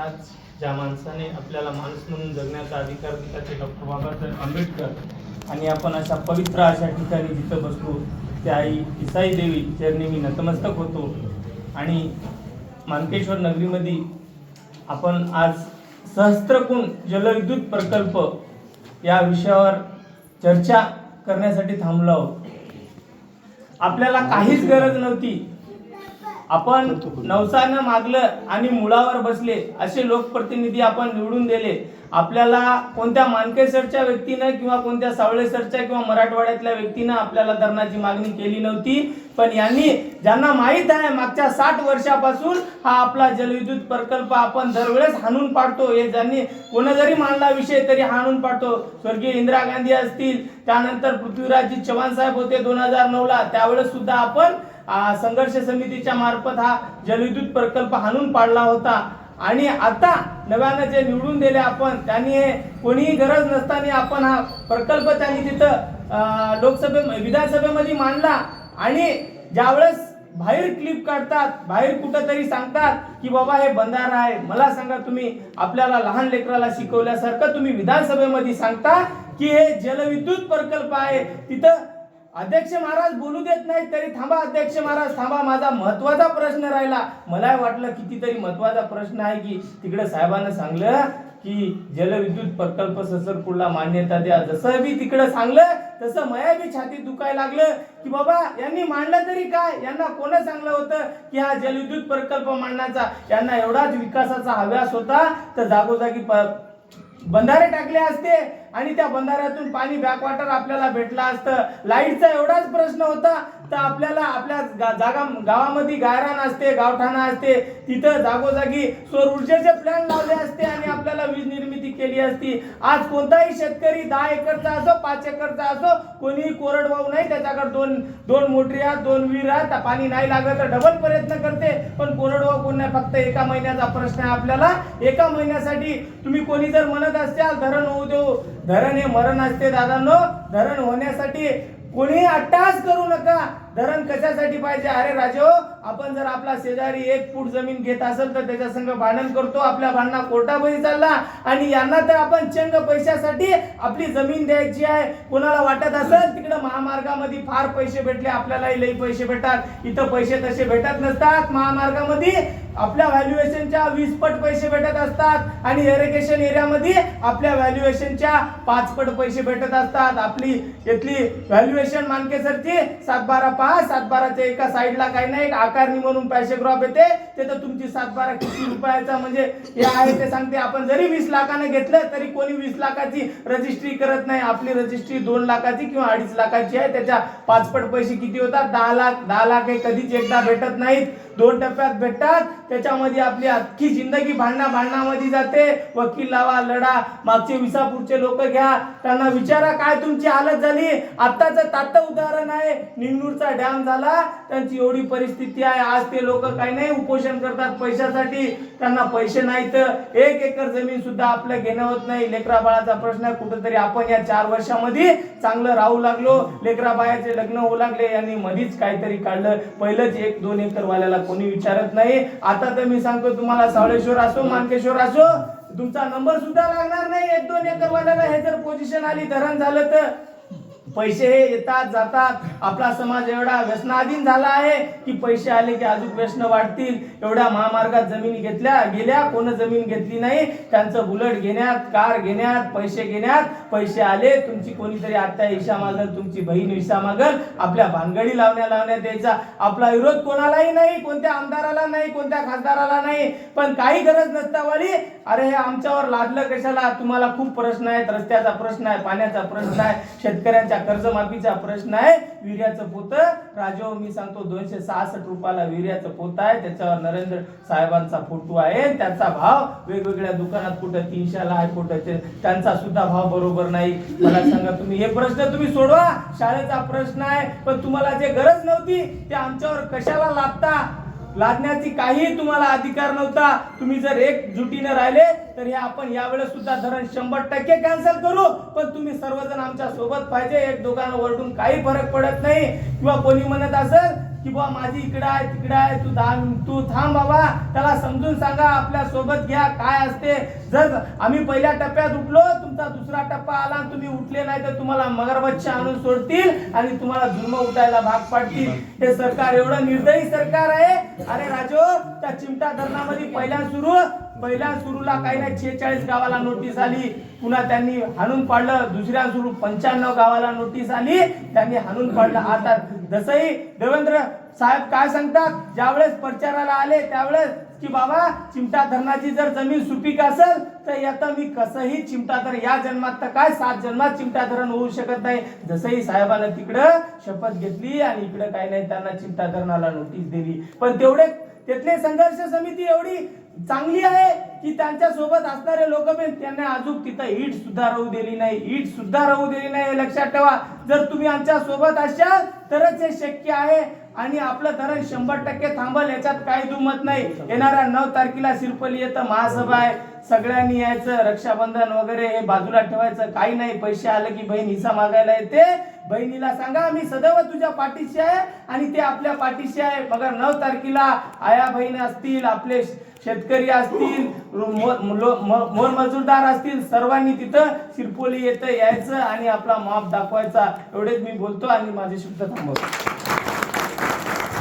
आज ज्या माणसाने आपल्याला माणूस म्हणून जगण्याचा अधिकार दिला ते डॉक्टर बाबासाहेब आंबेडकर. आणि आपण अशा पवित्र अशा ठिकाणी जिथं बसलो त्या आई इसाई देवी चरणी मी नतमस्तक होतो. आणि मानकेश्वर नगरीमध्ये आपण आज सहस्त्रकुंड जलविद्युत प्रकल्प या विषयावर चर्चा करण्यासाठी थांबलो आहोत. आपल्याला काहीच गरज नव्हती. आपण नवसानं मागलं आणि मुळावर बसले असे लोकप्रतिनिधी आपण निवडून दिले. आपल्याला कोणत्या मानकेसरच्या व्यक्तीनं किंवा कोणत्या सावळेसरच्या किंवा मराठवाड्यातल्या व्यक्तीनं आपल्याला धरणाची मागणी केली नव्हती. पण यांनी ज्यांना माहीत आहे मागच्या साठ वर्षापासून हा आपला जलविद्युत प्रकल्प आपण दरवेळेस हाणून पाडतो. हे ज्यांनी कोण जरी मानला विषय तरी हाणून पाडतो. स्वर्गीय इंदिरा गांधी असतील त्यानंतर पृथ्वीराजजी चव्हाण साहेब होते दोन हजार नऊला. त्यावेळेस सुद्धा आपण संघर्ष समितीच्या मार्फत हा जलविद्युत प्रकल्प हाणून पाडला होता. आणि आता नव्यानं जे निवडून दिले आपण त्यांनी हे कोणीही गरज नसताना आपण हा प्रकल्प त्यांनी तिथं लोकसभे विधानसभेमध्ये मांडला. आणि ज्यावेळेस बाहेर क्लिप काढतात बाहेर कुठंतरी सांगतात की बाबा हे बंधारा आहे. मला सांगा तुम्ही आपल्याला लहान लेकराला शिकवल्यासारखं तुम्ही विधानसभेमध्ये सांगता की हे जलविद्युत प्रकल्प आहे. तिथं अध्यक्ष महाराज बोलू देत नाही तरी थांबा अध्यक्ष महाराज थांबा. माझा महत्त्वाचा प्रश्न राहिला. मला वाटलं कितीतरी महत्त्वाचा प्रश्न आहे की तिकडे साहेबांना सांगलं की जलविद्युत प्रकल्प ससरपूरला मान्यता द्या. जसं बी तिकडं सांगलं तसं मया बी छाती दुखायला लागलं की बाबा यांनी मांडलं तरी काय? यांना कोण सांगलं होतं की हा जलविद्युत प्रकल्प मांडण्याचा? यांना एवढाच विकासाचा हव्यास होता तर जागोजागी बंधारे टाकले असते आणि त्या बंधाऱ्यातून पाणी बॅकवॉटर आपल्याला भेटलं असतं. लाईटचा एवढाच प्रश्न होता तर आपल्याला आपल्या जागा गावामध्ये गायरान असते गावठाणा असते तिथं जागोजागी सौर ऊर्जेचे प्लॅन लावले असते आणि आपल्याला वीज निर्मिती केली असती. आज कोणताही शेतकरी दहा एकरचा असो पाच एकरचा असो कोणीही कोरडवाहू नाही त्याच्याकडे दोन दोन मोटरी आहेत दोन विहीर आहेत पाणी नाही लागत तर डबल प्रयत्न करते पण कोरड कोण नाही फक्त एका महिन्याचा प्रश्न आहे आपल्याला. एका महिन्यासाठी तुम्ही कोणी जर म्हणत असाल धरण होऊ देऊ. धरण हे मरण असते दादांनो. धरण होण्यासाठी कोणी अट्टास करू नका. धरण कशासाठी पाहिजे? अरे राजो आपण जर आपला शेजारी एक फूट जमीन घेत असेल तर त्याच्या संग भांडण करतो. आपल्या भांडणा कोर्टामध्ये चालला. आणि यांना तर आपण चंग पैशासाठी आपली जमीन द्यायची आहे. कोणाला वाटत असेल महामार्गामध्ये फार पैसे भेटले आपल्यालाही लई पैसे भेटतात. इथं पैसे तसे भेटत नसतात. महामार्गामध्ये आपल्या व्हॅल्युएशनच्या वीस पट पैसे भेटत असतात आणि एरिगेशन एरियामध्ये आपल्या व्हॅल्युएशनच्या पाच पट पैसे भेटत असतात. आपली इथली व्हॅल्युएशन मानकेसरची सात बारा पाच सात बाराच्या एका साईडला काही नाही एक आकारणी म्हणून पैसे क्रॉप येते. ते तर तुमची सात बारा किती रुपयाचा म्हणजे हे आहे ते सांगते. आपण जरी वीस लाखानं घेतलं तरी कोणी वीस लाखाची रजिस्ट्री करत नाही. आपली रजिस्ट्री दोन लाखाची किंवा अडीच लाखाची आहे. त्याच्या पाचपट पैसे किती होतात? दहा लाख दहा लाख हे कधीच एकदा भेटत नाहीत. दोन टप्प्यात भेटतात. त्याच्यामध्ये आपली अख्खी जिंदगी भांडणा भांडणामध्ये जाते. वकील लावा लढा मागचे विसापूरचे लोक घ्या. त्यांना विचारा काय तुमची हालत झाली? आत्ताचं तात्त उदाहरण आहे. निंगूरचा डॅम झाला. त्यांची एवढी परिस्थिती आहे. आज ते लोक काही नाही उपोषण करतात पैशासाठी. त्यांना पैसे नाहीत. एक एकर जमीन सुद्धा आपलं घेणं होत नाही. लेकरा बाळाचा प्रश्न आहे. कुठंतरी आपण या चार वर्षामध्ये चांगलं राहू लागलो. लेकरा बाळाचे लग्न होऊ लागले. यांनी मधीच काहीतरी काढलं. पहिलंच एक दोन एकर वाल्याला कोणी विचारत नाही. आता तर मी सांगतो तुम्हाला सावळेश्वर असो मानकेश्वर असो तुमचा नंबर सुद्धा लागणार नाही. एक दोन एकर वाल्याला हे जर पोझिशन आली धरण झालं तर. पैसे हे येतात जातात. आपला समाज एवढा व्यसनाधीन झाला आहे की पैसे आले की अजून व्यसन वाढतील. एवढ्या महामार्गात जमीन घेतल्या गेल्या कोण जमीन घेतली नाही? त्यांचं बुलेट घेण्यात कार घेण्यात पैसे घेण्यात. पैसे आले तुमची कोणीतरी आत्या ईशा मागल तुमची बहीण ईशा मागल आपल्या भानगडी लावण्या लावण्यात यायचा. आपला विरोध कोणालाही नाही कोणत्या आमदाराला नाही कोणत्या खासदाराला नाही. पण काही गरज नसता वाली. अरे हे आमच्यावर लादलं कशाला? तुम्हाला खूप प्रश्न आहेत रस्त्याचा प्रश्न आहे पाण्याचा प्रश्न आहे शेतकऱ्यांच्या कर्जमाफीचा प्रश्न आहे. विर्याचं पोत. राजो मी सांगतो दोनशे सहासष्ट रुपयाला विर्याचं पोत आहे. त्याच्यावर नरेंद्र साहेबांचा फोटो आहे. त्याचा भाव वेगवेगळ्या दुकानात कुठं तीनशेला आहे कुठं त्यांचा सुद्धा भाव बरोबर नाही. मला सांगा तुम्ही हे प्रश्न तुम्ही सोडवा. शाळेचा प्रश्न आहे. पण तुम्हाला जे गरज नव्हती ते आमच्यावर कशाला लादता? लादण्याची काही तुम्हाला अधिकार नव्हता. तुम्ही जर एक जुटीने राहिले तर हे आपण यावेळेस सुद्धा धरण शंभर टक्के कॅन्सल करू. पण तुम्ही सर्वजण आमच्यासोबत पाहिजे. एक दोघांना ओरडून काही फरक पडत नाही. किंवा कोणी म्हणत असेल की बा माझी इकडं आहे तिकडं आहे. तू थांब तू थांब बाबा. त्याला समजून सांगा. आपल्यासोबत घ्या. काय असते? जर आम्ही पहिल्या टप्प्यात उठलो तुमचा दुसरा टप्पा आला आणि तुम्ही उठले नाही तर तुम्हाला मगरमच्छ आणून सोडतील आणि तुम्हाला जुर्म उठायला भाग पाडतील. हे सरकार एवढं निर्दयी सरकार आहे. अरे राजो त्या चिमटा धरणामध्ये पहिल्या सुरू पहिल्या सुरूला काही नाही छेचाळीस गावाला नोटीस आली. पुन्हा त्यांनी हाणून पाडलं. दुसऱ्या सुरू पंच्याण्णव गावाला नोटीस आली. त्यांनी हाणून पाडलं. आता जसंही देवेंद्र साहेब काय सांगतात? ज्यावेळेस प्रचाराला आले त्यावेळेस की बाबा चिमटा धरणाची जर जमीन सुपीक असेल तर यात मी कसंही चिमटा धरण या जन्मात तर काय सात जन्मात चिमटा धरण होऊ शकत नाही. जसंही साहेबानं तिकडं शपथ घेतली आणि इकडं काही नाही त्यांना चिमटा धरणाला नोटीस दिली. पण तेवढे तिथले संघर्ष समिती एवढी चांगली आहे की त्यांच्यासोबत असणारे लोक पण त्यांना अजून तिथं ईट सुद्धा राहू दिली नाही. ईट सुद्धा राहू दिली नाही. हे लक्षात ठेवा. जर तुम्ही आमच्यासोबत असाल तरच हे शक्य आहे. आणि आपलं धरण शंभर टक्के थांबल याच्यात काही दुमत नाही. येणाऱ्या नऊ तारखेला सिरपली येतं महासभा आहे. सगळ्यांनी यायचं रक्षाबंधन वगैरे हे बाजूला ठेवायचं काही नाही. पैसे आले की बहीण हिसा मागायला येते. बहिणीला सांगा मी सदैव तुझ्या पाठीशी आहे आणि ते आपल्या पाठीशी आहे. मगर नऊ तारखेला आया बहीण असतील आपले शेतकरी असतील मोर असतील सर्वांनी तिथं सिरपोली येतं यायचं आणि आपला माप दाखवायचा. एवढेच मी बोलतो आणि माझे शब्द थांबवतो.